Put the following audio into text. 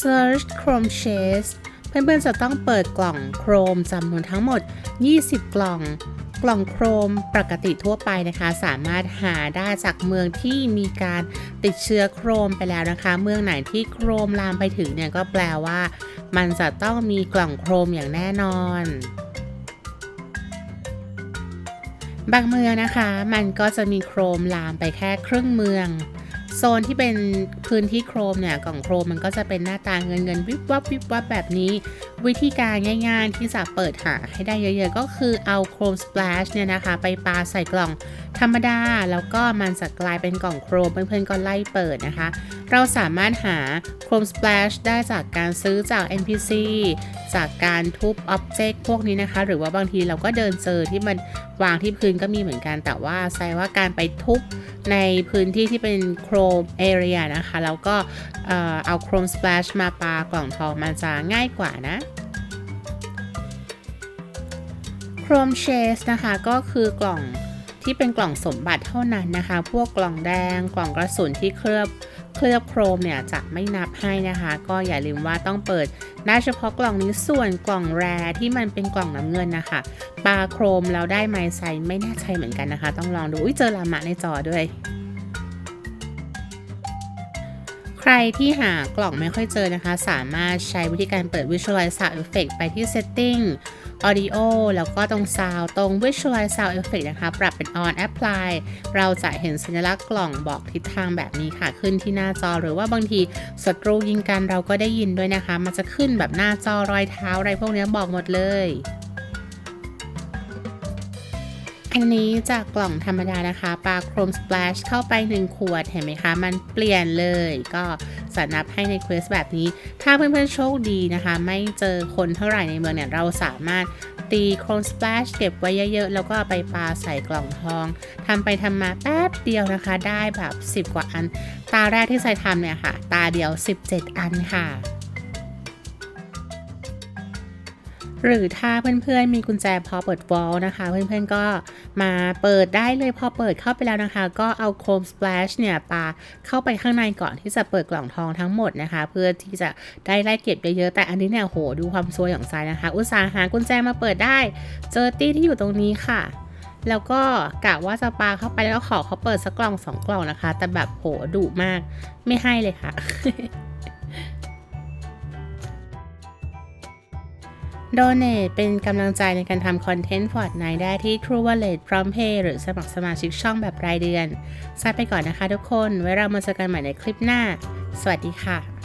Search Chrome Chase เพื่อนๆจะต้องเปิดกล่องโครมจำนวนทั้งหมด 20 กล่อง กล่องโครมปกติทั่วไปนะคะ สามารถหาได้จากเมืองที่มีการติดเชื้อโครมไปแล้วนะคะ เมืองไหนที่โครมลามไปถึงเนี่ยก็แปลว่า มันจะต้องมีกล่องโครมอย่างแน่นอนบางเมืองนะคะ มันก็จะมีโครมลามไปแค่ครึ่งเมือง โซนที่เป็นพื้นที่โครมเนี่ยกล่องโครมมันก็จะเป็นหน้าตาเงินเงินวิบวับวิบวับแบบนี้ วิธีการง่าย ๆ ที่จะเปิดหาให้ได้เยอะๆ ก็คือเอาโครมสเป a s h เนี่ยนะคะ ไปปาใส่กล่องธรรมดา แล้วก็มันจะกลายเป็นกล่องโครมเพื่อนๆก็ไล่เปิดนะคะ เราสามารถหาโครมสเป a s h ได้จากการซื้อจาก NPC จากการทุบอ็อบเจกต์พวกนี้นะคะ หรือว่าบางทีเราก็เดินเจอที่มันวางที่พื้นก็มีเหมือนกันแต่ว่าใส่ว่าการไปทุบในพื้นที่ที่เป็นโครมเอเรียนะคะ แล้วก็เอ่อเอาโครมสป a s h มาปากล่องทองมันจะง่ายกว่านะ Chrome Chase นะคะก็คือกล่องที่เป็นกล่องสมบัติเท่านั้นนะคะ พวกกล่องแดงกล่องกระสุนที่เคลือบเคลือบโครมเนี่ยจะไม่นับให้นะคะ ก็อย่าลืมว่าต้องเปิดได้เฉพาะกล่องนี้ส่วนกล่องแรที่มันเป็นกล่องน้ำเงินนะคะปลาโครมแล้วได้ไมไซไม่แน่ใจเหมือนกันนะคะ ต้องลองดูอุ๊ยเจอลามะในจอด้วย รที่หากล่องไม่ค่อยเจอนะคะ สามารถใช้วิธีการเปิด Visualize Sound Effect ไปที่ Setting Audio แล้วก็ตรง Sound ตรง Visualize Sound Effect นะคะ ปรับเป็น On Apply เราจะเห็นสัญลักษณ์กล่องบอกทิศทางแบบนี้ค่ะ ขึ้นที่หน้าจอหรือว่าบางทีศัตรูยิงกันเราก็ได้ยินด้วยนะคะ มันจะขึ้นแบบหน้าจอรอยเท้าอะไรพวกนี้บอกหมดเลย อันนี้จากกล่องธรรมดานะคะปลาโครมส p ป a s h เข้าไป 1 ขวดเห็นไหมคะ มันเปลี่ยนเลย ก็จะนับให้ในเควสแบบนี้ ถ้าเพื่อนๆโชคดีนะคะ ไม่เจอคนเท่าไหร่ในเมืองเนี่ย เราสามารถตีโครมส p ป a s h เก็บไว้เยอะๆ แล้วก็ไปปลาใส่กล่องทองทำไปทำมาแป๊บเดียวนะคะ ได้แบบ 10 กว่าอัน ตาแรกที่ใส่ทำเนี่ยค่ะ ตาเดียว 17 อันค่ะ หรือถ้าเพื่อนๆมีกุญแจพอเปิดวอลนะคะ เพื่อนๆก็มาเปิดได้เลยพอเปิดเข้าไปแล้วนะคะ ก็เอาโคมส p ป a s h เนี่ยปาเข้าไปข้างในก่อนที่จะเปิดกล่องทองทั้งหมดนะคะ เพื่อที่จะได้ไล่เก็บเยอะๆแต่อันนี้เนี่ยโหดูความซวยของทรายนะคะ อุตสาห์หากุญแจมาเปิดได้ เจอตี้ที่อยู่ตรงนี้ค่ะแล้วก็กะว่าจะปาเข้าไปแล้วขอเขาเปิดสักกล่องสองกล่องนะคะ แต่แบบโหดุมากไม่ให้เลยค่ะ โดเน a เป็นกำลังใจในการทำคอนเทนต์ Fortnite ได้ที่ True Wallet พร้อมเพย์หรือสมัครสมาชิกช่องแบบรายเดือนทราบไปก่อนนะคะทุกคน ไว้เรามาเจอกันใหม่ในคลิปหน้า สวัสดีค่ะ